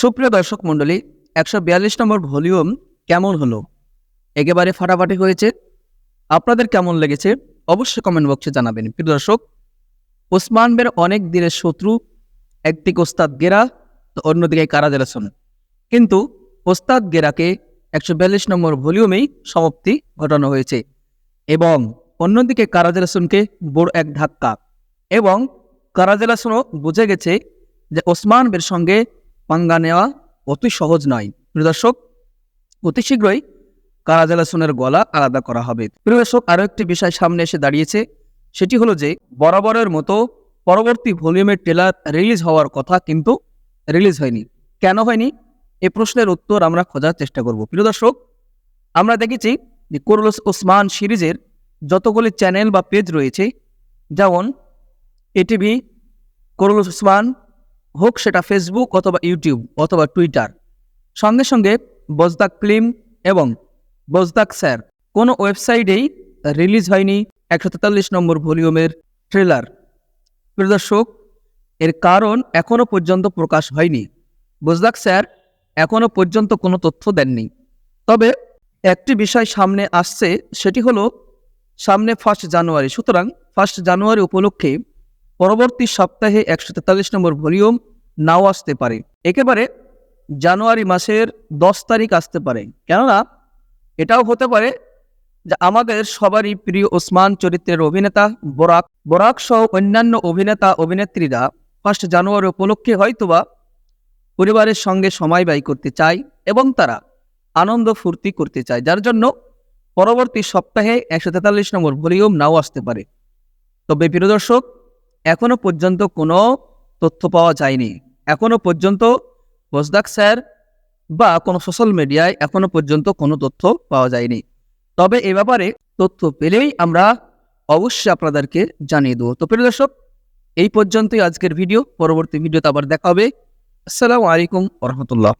সুপ্রিয় দর্শক মণ্ডলী, একশো বিয়াল্লিশ নম্বর ভলিউম কেমন হলো? একেবারে ফাটাফাটি হয়েছে। আপনাদের কেমন লেগেছে? অবশ্যই কমেন্ট বক্সে জানাবেন। প্রিয় দর্শক, ওসমান বের অনেক দিনের শত্রু একদিকে ওস্তাদ গেরা, তো অন্যদিকে কারাজেলাসন কিন্তু ওস্তাদ গেরাকে একশো বিয়াল্লিশ নম্বর ভলিউমেই সমাপ্তি ঘটানো হয়েছে। এবং অন্যদিকে কারাজেলাসনকে বড় এক ধাক্কা। এবং কারাজেলাসনও বুঝে গেছে যে ওসমান বের সঙ্গে পাঙ্গা নেওয়া অতি সহজ নয়। প্রিয় দর্শক, অতি শীঘ্রই কারাজেলাসনের গলা আলাদা করা হবে। প্রিয় দর্শক, আরও একটি বিষয় সামনে এসে দাঁড়িয়েছে। সেটি হলো যে, বরাবরের মতো পরবর্তী ভলিউমের ট্রেলার রিলিজ হওয়ার কথা কিন্তু রিলিজ হয়নি। কেন হয়নি? এ প্রশ্নের উত্তর আমরা খোঁজার চেষ্টা করব। প্রিয় দর্শক, আমরা দেখেছি যে কোরলস ওসমান সিরিজের যতগুলি চ্যানেল বা পেজ রয়েছে, যেমন এটিভি, কোরলস ওসমান হোক সেটা ফেসবুক অথবা ইউটিউব অথবা টুইটার সঙ্গে সঙ্গে বজদাক ফিল্ম এবং বজদাক স্যার কোনো ওয়েবসাইটেই রিলিজ হয়নি একশো তেতাল্লিশ নম্বর ভলিউমের ট্রেলার প্রদর্শক এর কারণ এখনও পর্যন্ত প্রকাশ হয়নি। বজদাক স্যার এখনও পর্যন্ত কোনো তথ্য দেননি। তবে একটি বিষয় সামনে আসছে, সেটি হলো সামনে ফার্স্ট জানুয়ারি সুতরাং ফার্স্ট জানুয়ারি উপলক্ষে পরবর্তী সপ্তাহে একশো তেতাল্লিশ নম্বর ভলিউম নাও আসতে পারে। একেবারে জানুয়ারি মাসের দশ তারিখ আসতে পারে। কেননা, এটাও হতে পারে যে আমাদের সবারই প্রিয় ওসমান চরিত্রের অভিনেতা বরাক। বরাক সহ অন্যান্য অভিনেতা, অভিনেত্রীরা ফার্স্ট জানুয়ারি উপলক্ষে হয়তোবা পরিবারের সঙ্গে সময় ব্যয় করতে চায় এবং তারা আনন্দ ফুর্তি করতে চায়। যার জন্য পরবর্তী সপ্তাহে একশো তেতাল্লিশ নম্বর ভলিউম নাও আসতে পারে। তবে প্রিয় দর্শক এখনও পর্যন্ত কোনো তথ্য পাওয়া যায়নি। এখনও পর্যন্ত বসদাক স্যার বা কোনো সোশ্যাল মিডিয়ায় এখনও পর্যন্ত কোনো তথ্য পাওয়া যায়নি। তবে এ ব্যাপারে তথ্য পেলেই আমরা অবশ্যই আপনাদেরকে জানিয়ে দেবো। তো প্রিয় দর্শক, এই পর্যন্তই আজকের ভিডিও। পরবর্তী ভিডিওতে আবার দেখা হবে। আসসালামু আলাইকুম রহমতুল্লাহ।